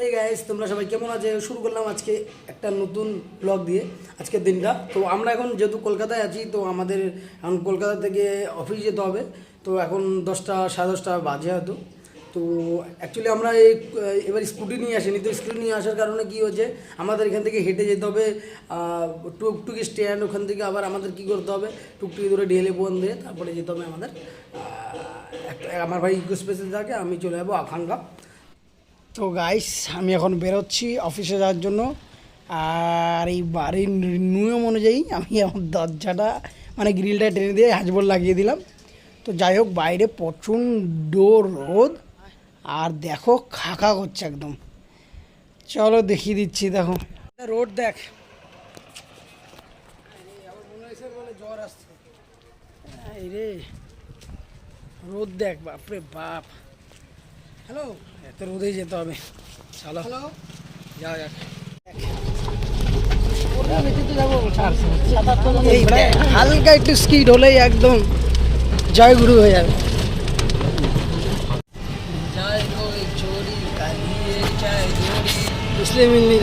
এই গাইস তোমরা সবাই কেমন আছে? শুরু করলাম আজকে একটা নতুন ব্লগ দিয়ে, আজকের দিনটা। তো আমরা এখন যেহেতু কলকাতায় আছি, তো আমাদের এখন কলকাতা থেকে অফিস যেতে হবে। তো এখন দশটা, সাড়ে দশটা বাজে হয়তো। তো অ্যাকচুয়ালি আমরা এই, এবার স্কুটি নিয়ে আসিনি। তো স্কুটি নিয়ে আসার কারণে কি হয়েছে, আমাদের এখান থেকে হেঁটে যেতে হবে টুকটুকি স্ট্যান্ড ওখান থেকে আবার আমাদের কি করতে হবে, টুকটুকি ধরে ডিএলএ বোন দিয়ে তারপরে যেতে হবে আমাদের। আমার ভাই ইকো স্পেসে থাকে আমি চলে যাব আকাঙ্ক্ষা তো গাইস আমি এখন বেরোচ্ছি অফিসে যাওয়ার জন্য। আর এই বাড়ির নিয়ম অনুযায়ী আমি আমার দরজাটা মানে গ্রিলটা টেনে দিয়ে হ্যাজবোল লাগিয়ে দিলাম। তো যাই হোক, বাইরে প্রচণ্ড রোদ। আর দেখো খাকা করছে একদম। চলো দেখিয়ে দিচ্ছি, দেখো। রোড দেখ। জ্বর আসছে রে, রোদ দেখ, বাপরে বাপ। হ্যালো? এত রোদেই যেতে হবে। চলো। হ্যালো? যাও যাক হালকা একটু স্কিড হলেই একদম জয় গুরু হয়ে যাবে বুঝলে মিলনি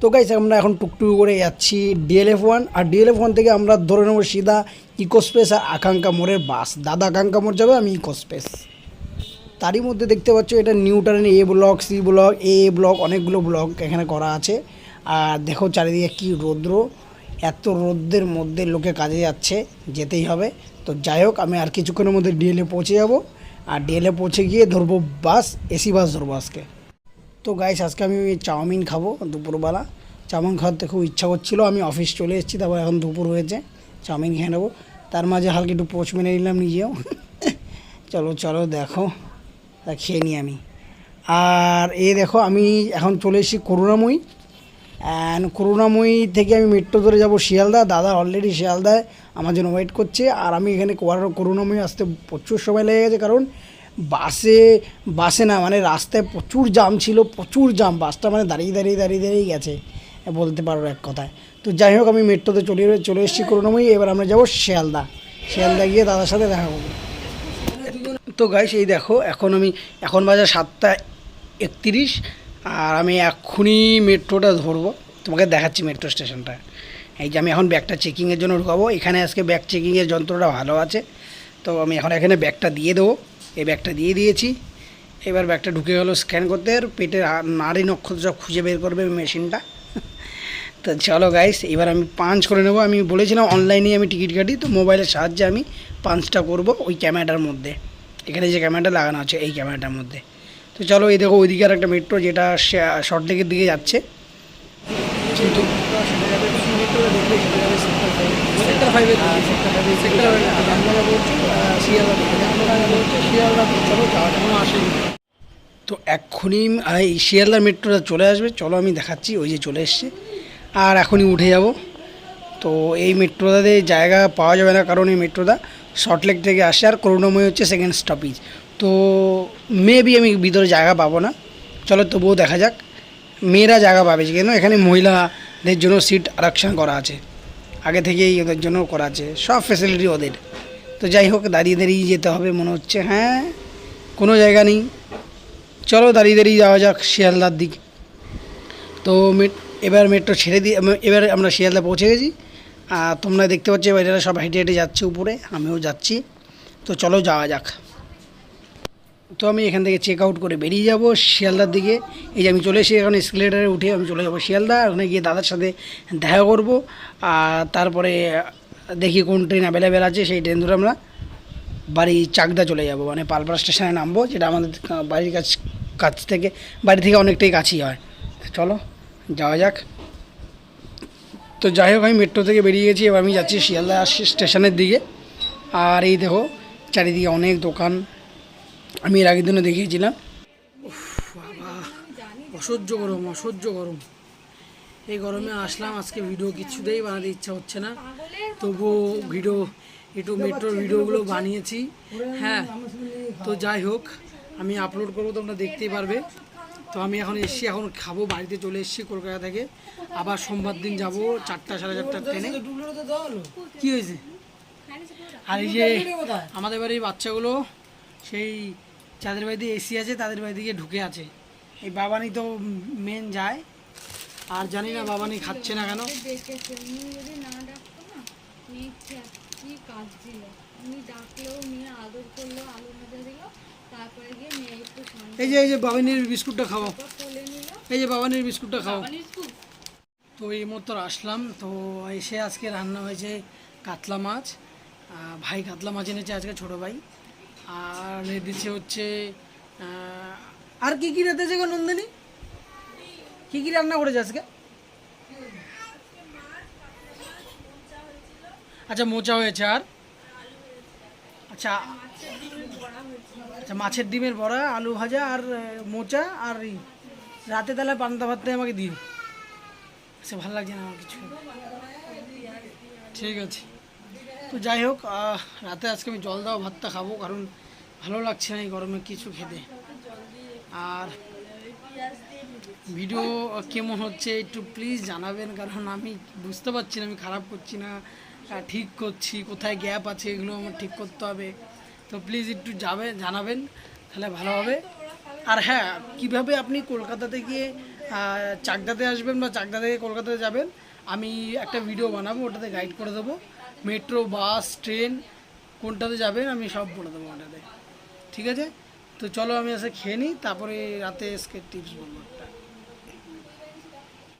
তো গাইস আমরা এখন টুকটুক করে যাচ্ছি ডিএলএফ ওয়ান আর ডিএলএফ ওয়ান থেকে আমরা ধরে নেব সিধা ইকোস্পেস আর আকাঙ্ক্ষা মোড়ের বাস। দাদা আকাঙ্ক্ষা মোড় যাবে আমি ইকোস্পেস তারই মধ্যে দেখতে পাচ্ছ এটা New Town A block, C block, A block অনেকগুলো ব্লক এখানে করা আছে। আর দেখো চারিদিকে কি রৌদ্র, এত রোদ্রের মধ্যে লোকে কাজে যাচ্ছে, যেতেই হবে। তো যাই হোক, আমি আর কিছুক্ষণের মধ্যে ডিএলএ পৌঁছে যাব। আর ডিএলএ পৌঁছে গিয়ে ধরবো বাস, এসি বাস ধরবো আজকে। তো গাইস আজকে আমি চাউমিন খাব দুপুরবেলা। চাউমিন খাওয়াতে খুব ইচ্ছা করছিল, আমি অফিস চলে এসেছি, তারপর এখন দুপুর হয়েছে। চাউমিন খেয়ে নেব। তার মাঝে হালকা একটু পোচ মেনে নিলাম নিজেও। চলো চলো, দেখো। খেয়ে নিই আমি। আর এ দেখো, আমি এখন চলে এসেছি করুণাময়ী। অ্যান্ড করুণাময়ী থেকে আমি মেট্রো ধরে যাব শিয়ালদা। দাদা অলরেডি শিয়ালদায় আমার জন্য ওয়েট করছে। আর আমি এখানে করুণাময়ী আসতে প্রচুর সময় লেগে গেছে। কারণ বাসে বাসে না মানে রাস্তায় প্রচুর জাম ছিল, প্রচুর জাম বাসটা মানে দাঁড়িয়ে দাঁড়িয়ে দাঁড়িয়ে দাঁড়িয়ে গেছে। বলতে পারো এক কথায়। তো যাই হোক, আমি মেট্রোতে চলে চলে এসেছি করুণাময়ী। এবার আমরা যাব শিয়ালদা। শিয়ালদা গিয়ে দাদার সাথে দেখা করব। তো গাইস এই দেখো, এখন আমি, এখন বাজার সাতটা একত্রিশ, আর আমি এক্ষুনি মেট্রোটা ধরবো। তোমাকে দেখাচ্ছি মেট্রো স্টেশনটা। এই যে আমি এখন ব্যাগটা চেকিংয়ের জন্য ঢুকাবো। এখানে আজকে ব্যাগ চেকিংয়ের যন্ত্রটা ভালো আছে। তো আমি এখন এখানে ব্যাগটা দিয়ে দেবো। এই ব্যাগটা দিয়ে দিয়েছি। এবার ব্যাগটা ঢুকে গেলো স্ক্যান করতে। পেটের নাড়ি নক্ষত্র সব খুঁজে বের করবে মেশিনটা। তো চলো গাইস এবার আমি পাঞ্চ করে নেব। আমি বলেছিলাম অনলাইনে আমি টিকিট কাটি, তো মোবাইলের সাহায্যে আমি পাঞ্চটা করব ওই ক্যামেরাটার মধ্যে। এখানে যে ক্যামেরাটা লাগানো আছে এই ক্যামেরাটার মধ্যে। তো চলো এই দেখো ওইদিকে আর একটা মেট্রো যেটা শর্ট লেকের দিকে যাচ্ছে। কিন্তু তো এক্ষুনি এই শিয়ালদা মেট্রোটা চলে আসবে। চলো আমি দেখাচ্ছি ওই যে চলে এসছে। আর এখনই উঠে যাব। তো এই মেট্রোটাতে জায়গা পাওয়া যাবে না কারণ এই মেট্রোটা শর্টলেক থেকে আসে আর করুণাময় হচ্ছে সেকেন্ড স্টপেজ তো মেবি আমি ভিতরে জায়গা পাবো না। চলো তবুও দেখা যাক। মেয়েরা জায়গা পাবে কেন? এখানে মহিলাদের জন্য সিট আরক্ষণ করা আছে। আগে থেকেই ওদের জন্য করা আছে। সব ফেসিলিটি ওদের। তো যাই হোক, দাঁড়িয়ে দাঁড়িয়ে যেতে হবে মনে হচ্ছে। হ্যাঁ কোনো জায়গা নেই। চলো দাঁড়িয়ে দাঁড়িয়ে যাওয়া যাক শিয়ালদার দিক। তো এবার মেট্রো ছেড়ে দিয়ে এবার আমরা শিয়ালদা পৌঁছে গেছি। তোমরা দেখতে পাচ্ছ এবার সব হেঁটে হেঁটে যাচ্ছে উপরে, আমিও যাচ্ছি। তো চলো যাওয়া যাক। তো আমি এখান থেকে চেক আউট করে বেরিয়ে যাব শিয়ালদার দিকে। এই যে আমি চলে এসে এখন এসকেলেটারে উঠে আমি চলে যাব শিয়ালদা, ওখানে গিয়ে দাদার সাথে দেখা করব। আর তারপরে দেখি কোন ট্রেন অ্যাভেলেবেল আছে, সেই ট্রেন ধরে আমরা বাড়ি চাকদা চলে যাব। মানে পালপাড়া স্টেশনে নামবো, যেটা আমাদের বাড়ির কাছ কাছ থেকে, বাড়ি থেকে অনেকটাই কাছেই হয়। চলো যাওয়া যাক। তো যাই হোক, আমি মেট্রো থেকে বেরিয়ে গেছি, এবার আমি যাচ্ছি শিয়ালদা আসছি স্টেশনের দিকে। আর এই দেখো, চারিদিকে অনেক দোকান। আমি এর আগের দিনও দেখিয়েছিলাম। অসহ্য গরম অসহ্য গরম। এই গরমে আসলাম, আজকে ভিডিও কিছুতেই বানাতে ইচ্ছা হচ্ছে না। তবুও ভিডিও একটু মেট্রোর ভিডিওগুলো বানিয়েছি। হ্যাঁ তো যাই হোক, আমি আপলোড করব, তোমরা দেখতেই পারবে। তো আমি এখন এসছি, এখন খাব, বাড়িতে চলে এসেছি কলকাতা থেকে। আবার সোমবার দিন যাব চারটা সাড়ে চারটার ট্রেনে। কি হয়েছে? আর এই যে আমাদের বাড়ির বাচ্চাগুলো, সেই যাদের বাড়িতে এসি আছে, তাদের বাড়ি থেকে ঢুকে আছে। এই বাবানি তো মেন যায়। আর জানি না বাবানি খাচ্ছে না কেন। কাজ উনি আদর করল দিল। তারপরে গিয়ে মেয়ে একটু এই যে এই যে বাবানির বিস্কুটটা খাওয়া এই যে বাবানির বিস্কুটটা খাও। তো এই মতো আসলাম। তো এসে আজকে রান্না হয়েছে কাতলা মাছ। ভাই কাতলা মাছ এনেছে আজকে ছোট ভাই। আর দিচ্ছে হচ্ছে আর কি কি রেতেছে গো নন্দিনী? কি কি রান্না করেছে আজকে? আচ্ছা মোচা হয়েছে আর? আচ্ছা আচ্ছা মাছের ডিমের বড়া, আলু ভাজা আর মোচা আর রাতে তাহলে পান্তা ভাতটাই আমাকে দিও। সে ভালো লাগছে না আমার কিছু। ঠিক আছে। তো যাই হোক রাতে আজকে আমি জল দেওয়া ভাতটা খাব, কারণ ভালো লাগছে না এই গরমে কিছু খেতে। আর ভিডিও কেমন হচ্ছে একটু প্লিজ জানাবেন, কারণ আমি বুঝতে পারছি না, আমি খারাপ করছি না ঠিক করছি, কোথায় গ্যাপ আছে, এগুলো আমার ঠিক করতে হবে। তো প্লিজ একটু যাবে, জানাবেন, তাহলে ভালো হবে। আর হ্যাঁ কীভাবে আপনি কলকাতাতে গিয়ে চাকদাতে আসবেন বা চাকদা থেকে কলকাতাতে যাবেন, আমি একটা ভিডিও বানাবো, ওটাতে গাইড করে দেবো। মেট্রো বাস ট্রেন কোনটাতে যাবেন, আমি সব বলে দেবো ওটাতে। ঠিক আছে? তো চলো আমি এসে খেয়ে নিই, তারপরে রাতে এসকে টিপস বলব।